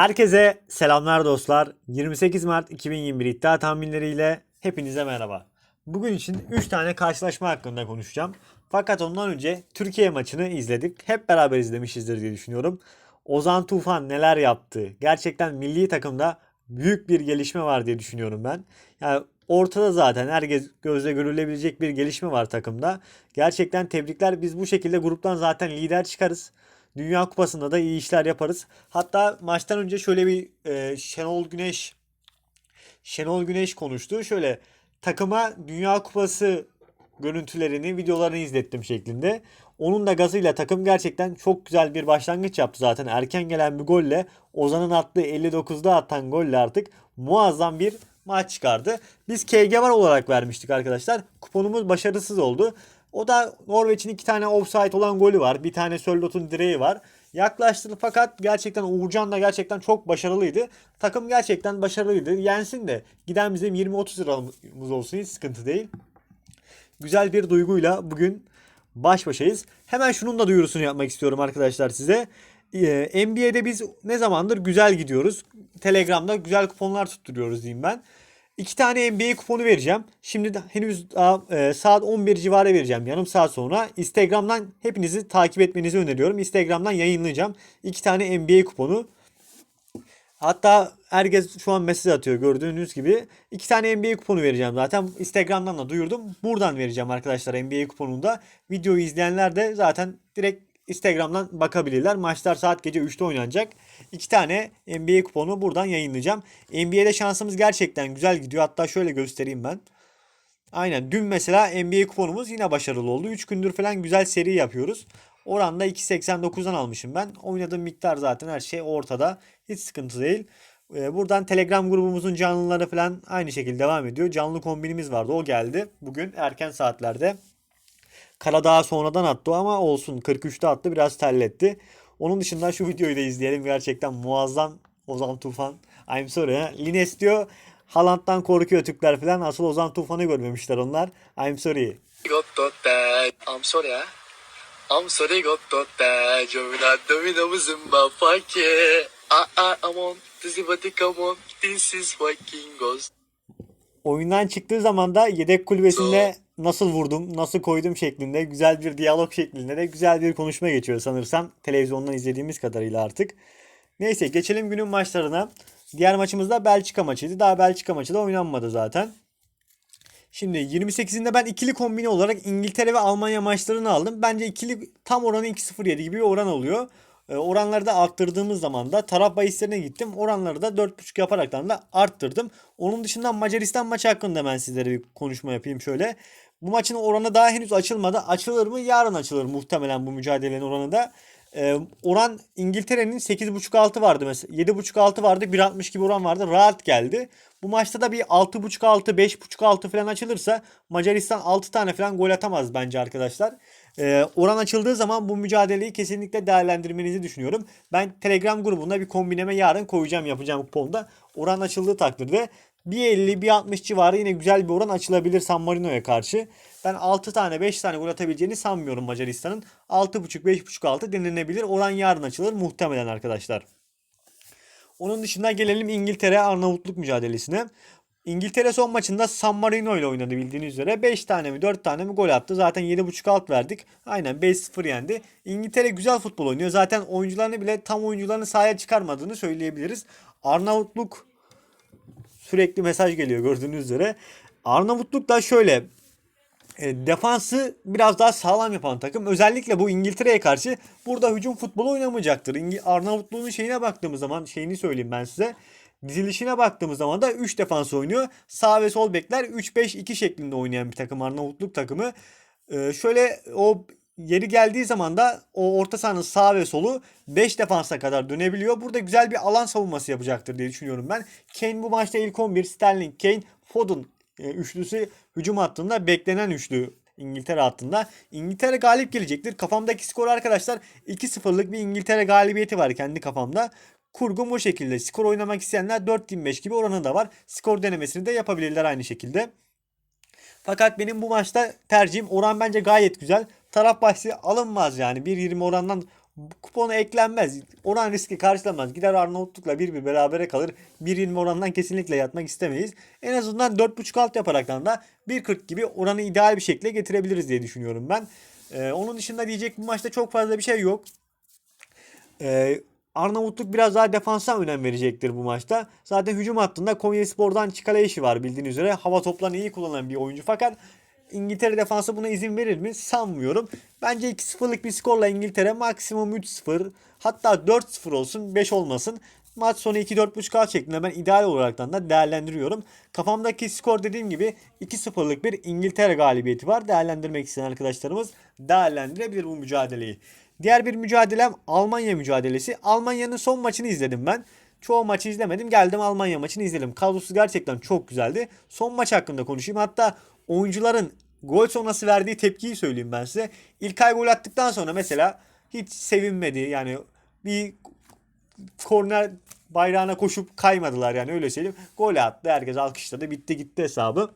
Herkese selamlar dostlar. 28 Mart 2021 iddia tahminleriyle hepinize merhaba. Bugün için 3 tane karşılaşma hakkında konuşacağım. Fakat ondan önce Türkiye maçını izledik. Hep beraber izlemişizdir diye düşünüyorum. Ozan Tufan neler yaptı? Gerçekten milli takımda büyük bir gelişme var diye düşünüyorum ben. Yani ortada zaten herkes gözle görülebilecek bir gelişme var takımda. Gerçekten tebrikler. Biz bu şekilde gruptan zaten lider çıkarız. Dünya Kupası'nda da iyi işler yaparız. Hatta maçtan önce şöyle bir e, Şenol Güneş Şenol Güneş konuştu. Şöyle takıma Dünya Kupası görüntülerini, videolarını izlettim şeklinde. Onun da gazıyla takım gerçekten çok güzel bir başlangıç yaptı zaten. Erken gelen bir golle Ozan'ın attığı 59'da atan golle artık muazzam bir maç çıkardı. Biz KG var olarak vermiştik arkadaşlar. Kuponumuz başarısız oldu. O da Norveç'in iki tane offside olan golü var. Bir tane Sörlot'un direği var. Yaklaştı fakat gerçekten Uğurcan da gerçekten çok başarılıydı. Takım gerçekten başarılıydı. Yensin de giden bizim 20-30 liramız olsun hiç sıkıntı değil. Güzel bir duyguyla bugün baş başayız. Hemen şunun da duyurusunu yapmak istiyorum arkadaşlar size. Ee, NBA'de biz ne zamandır güzel gidiyoruz. Telegram'da güzel kuponlar tutturuyoruz diyeyim ben. İki tane NBA kuponu vereceğim. Şimdi henüz daha e, saat 11 civarı vereceğim. Yarım saat sonra. Instagram'dan hepinizi takip etmenizi öneriyorum. Instagram'dan yayınlayacağım. İki tane NBA kuponu. Hatta herkes şu an mesaj atıyor gördüğünüz gibi. İki tane NBA kuponu vereceğim zaten. Instagram'dan da duyurdum. Buradan vereceğim arkadaşlar NBA kuponunda. Videoyu izleyenler de zaten direkt Instagram'dan bakabilirler. Maçlar saat gece 3'te oynanacak. İki tane NBA kuponu buradan yayınlayacağım. NBA'de şansımız gerçekten güzel gidiyor. Hatta şöyle göstereyim ben. Aynen dün mesela NBA kuponumuz yine başarılı oldu. 3 gündür falan güzel seri yapıyoruz. Oranda 2.89'dan almışım ben. Oynadığım miktar zaten her şey ortada. Hiç sıkıntı değil. Ee, Buradan Telegram grubumuzun canlıları falan aynı şekilde devam ediyor. Canlı kombinimiz vardı. O geldi. Bugün erken saatlerde. Karadağ sonradan attı ama olsun. 43'te attı biraz terletti. Onun dışında şu videoyu da izleyelim. Gerçekten muazzam Ozan Tufan. I'm sorry. Lines diyor Haaland'dan korkuyor Türkler falan. Asıl Ozan Tufan'ı görmemişler onlar. I'm sorry. I'm sorry. I'm sorry got dot Zimbabwe. This is fucking ghost. Oyundan çıktığı zaman da yedek kulübesinde so nasıl vurdum, nasıl koydum şeklinde güzel bir diyalog şeklinde de güzel bir konuşma geçiyor sanırsam televizyondan izlediğimiz kadarıyla artık. Neyse geçelim günün maçlarına. Diğer maçımız da Belçika maçıydı. Daha Belçika maçı da oynanmadı zaten. Şimdi 28'inde ben ikili kombine olarak İngiltere ve Almanya maçlarını aldım. Bence ikili tam oranı 2.07 gibi bir oran oluyor. Ee, oranları da arttırdığımız zaman da taraf bahislerine gittim. Oranları da 4.5 yaparaktan da arttırdım. Onun dışında Macaristan maçı hakkında ben sizlere bir konuşma yapayım şöyle. Bu maçın oranı daha henüz açılmadı. Açılır mı? Yarın açılır muhtemelen bu mücadelenin oranı da. Ee, oran İngiltere'nin 8.5 altı vardı mesela. 7.5 altı vardı. 1.60 gibi oran vardı. Rahat geldi. Bu maçta da bir 6.5 altı, 5.5 altı falan açılırsa Macaristan 6 tane falan gol atamaz bence arkadaşlar. Ee, oran açıldığı zaman bu mücadeleyi kesinlikle değerlendirmenizi düşünüyorum. Ben Telegram grubunda bir kombineme yarın koyacağım yapacağım kuponda. Oran açıldığı takdirde 1.50 1.60 civarı yine güzel bir oran açılabilir San Marino'ya karşı. Ben 6 tane 5 tane gol atabileceğini sanmıyorum Macaristan'ın. 6.5 5.5 altı denenebilir. Oran yarın açılır muhtemelen arkadaşlar. Onun dışında gelelim İngiltere Arnavutluk mücadelesine. İngiltere son maçında San Marino ile oynadı bildiğiniz üzere. 5 tane mi 4 tane mi gol attı. Zaten 7.5 alt verdik. Aynen 5-0 yendi. İngiltere güzel futbol oynuyor. Zaten oyuncularını bile tam oyuncularını sahaya çıkarmadığını söyleyebiliriz. Arnavutluk sürekli mesaj geliyor gördüğünüz üzere. Arnavutluk da şöyle e, defansı biraz daha sağlam yapan takım. Özellikle bu İngiltere'ye karşı burada hücum futbolu oynamayacaktır. İngi- Arnavutluğun şeyine baktığımız zaman şeyini söyleyeyim ben size. Dizilişine baktığımız zaman da 3 defans oynuyor. Sağ ve sol bekler 3-5-2 şeklinde oynayan bir takım Arnavutluk takımı. E, şöyle o yeri geldiği zaman da o orta sahanın sağ ve solu 5 defansa kadar dönebiliyor. Burada güzel bir alan savunması yapacaktır diye düşünüyorum ben. Kane bu maçta ilk 11, Sterling, Kane, Foden e, üçlüsü hücum hattında beklenen üçlü İngiltere hattında. İngiltere galip gelecektir. Kafamdaki skor arkadaşlar 2-0'lık bir İngiltere galibiyeti var kendi kafamda. Kurgum o şekilde. Skor oynamak isteyenler 4-25 gibi oranı da var. Skor denemesini de yapabilirler aynı şekilde. Fakat benim bu maçta tercihim oran bence gayet güzel. Taraf bahsi alınmaz yani. 1.20 orandan kuponu eklenmez. Oran riski karşılamaz. Gider Arnavutluk'la bir bir berabere kalır. 1.20 orandan kesinlikle yatmak istemeyiz. En azından 4.5 alt yaparaktan da 1.40 gibi oranı ideal bir şekilde getirebiliriz diye düşünüyorum ben. Ee, onun dışında diyecek bu maçta çok fazla bir şey yok. Ee, Arnavutluk biraz daha defansa önem verecektir bu maçta. Zaten hücum hattında Konyaspor'dan Çikaleşi var bildiğiniz üzere. Hava toplarını iyi kullanan bir oyuncu fakat İngiltere defansı buna izin verir mi? Sanmıyorum. Bence 2-0'lık bir skorla İngiltere maksimum 3-0 hatta 4-0 olsun 5 olmasın. Maç sonu 2-4.5 al şeklinde ben ideal olaraktan da değerlendiriyorum. Kafamdaki skor dediğim gibi 2-0'lık bir İngiltere galibiyeti var. Değerlendirmek isteyen arkadaşlarımız değerlendirebilir bu mücadeleyi. Diğer bir mücadelem Almanya mücadelesi. Almanya'nın son maçını izledim ben. Çoğu maçı izlemedim. Geldim Almanya maçını izledim. Kadrosu gerçekten çok güzeldi. Son maç hakkında konuşayım. Hatta oyuncuların gol sonrası verdiği tepkiyi söyleyeyim ben size. İlkay gol attıktan sonra mesela hiç sevinmedi. Yani bir korner bayrağına koşup kaymadılar yani öyle söyleyeyim. Gol attı. Herkes alkışladı. Bitti gitti hesabı.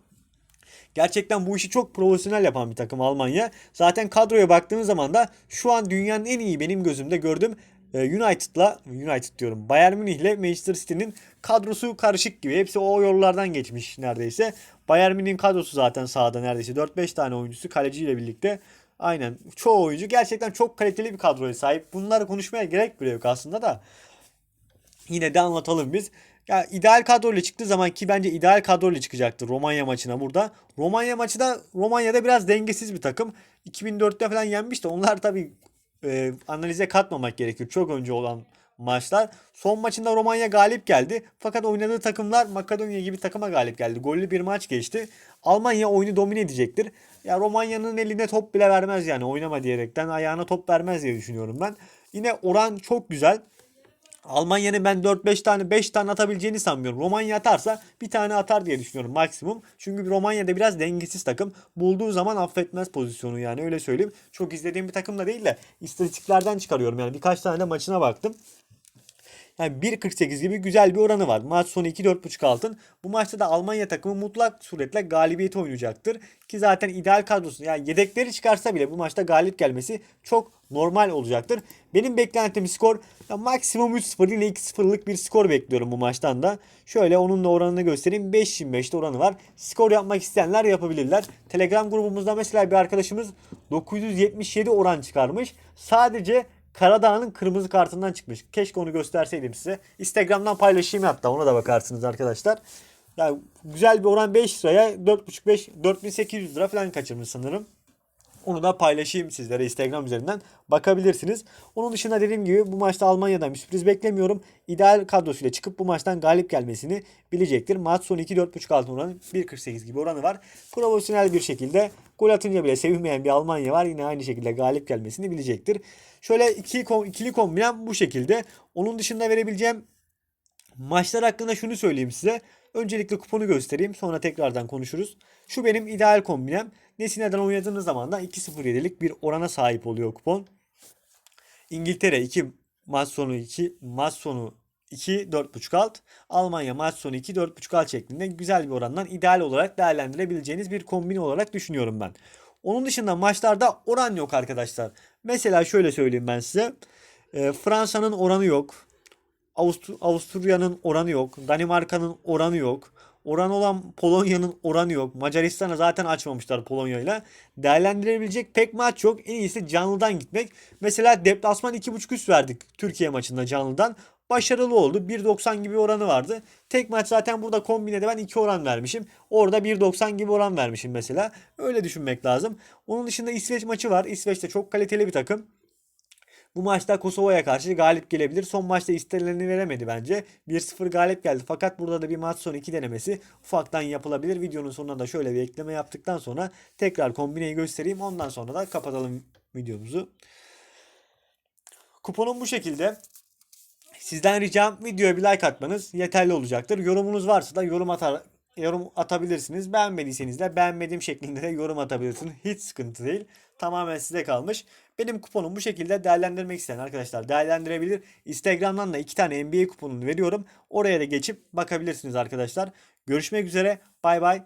Gerçekten bu işi çok profesyonel yapan bir takım Almanya. Zaten kadroya baktığınız zaman da şu an dünyanın en iyi benim gözümde gördüğüm United'la United diyorum. Bayern Münih ile Manchester City'nin kadrosu karışık gibi. Hepsi o yollardan geçmiş neredeyse. Bayern Münih'in kadrosu zaten sahada neredeyse 4-5 tane oyuncusu kaleciyle birlikte. Aynen. Çoğu oyuncu gerçekten çok kaliteli bir kadroya sahip. Bunları konuşmaya gerek bile yok aslında da. Yine de anlatalım biz. Ya ideal kadroyla çıktığı zaman ki bence ideal kadroyla çıkacaktır Romanya maçına burada. Romanya maçı da Romanya'da biraz dengesiz bir takım. 2004'te falan yenmiş de onlar tabii e, analize katmamak gerekiyor. Çok önce olan maçlar. Son maçında Romanya galip geldi. Fakat oynadığı takımlar Makedonya gibi takıma galip geldi. Gollü bir maç geçti. Almanya oyunu domine edecektir. Ya Romanya'nın eline top bile vermez yani oynama diyerekten ayağına top vermez diye düşünüyorum ben. Yine oran çok güzel. Almanya'nın ben 4-5 tane 5 tane atabileceğini sanmıyorum. Romanya atarsa bir tane atar diye düşünüyorum maksimum. Çünkü Romanya'da biraz dengesiz takım. Bulduğu zaman affetmez pozisyonu yani öyle söyleyeyim. Çok izlediğim bir takım da değil de istatistiklerden çıkarıyorum yani birkaç tane de maçına baktım. Yani 1.48 gibi güzel bir oranı var. Maç sonu 2-4.5 altın. Bu maçta da Almanya takımı mutlak suretle galibiyeti oynayacaktır. Ki zaten ideal kadrosu yani yedekleri çıkarsa bile bu maçta galip gelmesi çok normal olacaktır. Benim beklentim skor ya maksimum 3-0 ile 2-0'lık bir skor bekliyorum bu maçtan da. Şöyle onun da oranını göstereyim. 5.25'te oranı var. Skor yapmak isteyenler yapabilirler. Telegram grubumuzda mesela bir arkadaşımız 977 oran çıkarmış. Sadece Karadağ'ın kırmızı kartından çıkmış. Keşke onu gösterseydim size. Instagram'dan paylaşayım hatta ona da bakarsınız arkadaşlar. Yani güzel bir oran 5 liraya 4.5-5 4800 lira falan kaçırmış sanırım. Onu da paylaşayım sizlere Instagram üzerinden bakabilirsiniz. Onun dışında dediğim gibi bu maçta Almanya'dan bir sürpriz beklemiyorum. İdeal kadrosuyla çıkıp bu maçtan galip gelmesini bilecektir. Maç sonu 2-4.5 altın oranı 1.48 gibi oranı var. Profesyonel bir şekilde gol atınca bile sevinmeyen bir Almanya var. Yine aynı şekilde galip gelmesini bilecektir. Şöyle iki, ikili kombinem bu şekilde. Onun dışında verebileceğim maçlar hakkında şunu söyleyeyim size. Öncelikle kuponu göstereyim sonra tekrardan konuşuruz. Şu benim ideal kombinem. Nesine'den oynadığınız zaman da 2.07'lik bir orana sahip oluyor kupon. İngiltere 2 maç sonu 2 maç sonu 2 4.5 alt. Almanya maç sonu 2 4.5 alt şeklinde güzel bir orandan ideal olarak değerlendirebileceğiniz bir kombin olarak düşünüyorum ben. Onun dışında maçlarda oran yok arkadaşlar. Mesela şöyle söyleyeyim ben size. E, Fransa'nın oranı yok. Avust- Avusturya'nın oranı yok. Danimarka'nın oranı yok. Oran olan Polonya'nın oranı yok. Macaristan'a zaten açmamışlar Polonya'yla. Değerlendirebilecek pek maç yok. En iyisi canlıdan gitmek. Mesela deplasman 2.5 üst verdik Türkiye maçında canlıdan. Başarılı oldu. 1.90 gibi oranı vardı. Tek maç zaten burada kombinede ben 2 oran vermişim. Orada 1.90 gibi oran vermişim mesela. Öyle düşünmek lazım. Onun dışında İsveç maçı var. İsveç de çok kaliteli bir takım. Bu maçta Kosova'ya karşı galip gelebilir. Son maçta istenileni veremedi bence. 1-0 galip geldi. Fakat burada da bir maç sonu 2 denemesi ufaktan yapılabilir. Videonun sonunda da şöyle bir ekleme yaptıktan sonra tekrar kombineyi göstereyim. Ondan sonra da kapatalım videomuzu. Kuponum bu şekilde. Sizden ricam videoya bir like atmanız yeterli olacaktır. Yorumunuz varsa da yorum atar yorum atabilirsiniz. Beğenmediyseniz de beğenmediğim şeklinde de yorum atabilirsiniz. Hiç sıkıntı değil. Tamamen size kalmış. Benim kuponum bu şekilde değerlendirmek isteyen arkadaşlar değerlendirebilir. Instagram'dan da iki tane NBA kuponunu veriyorum. Oraya da geçip bakabilirsiniz arkadaşlar. Görüşmek üzere. Bay bay.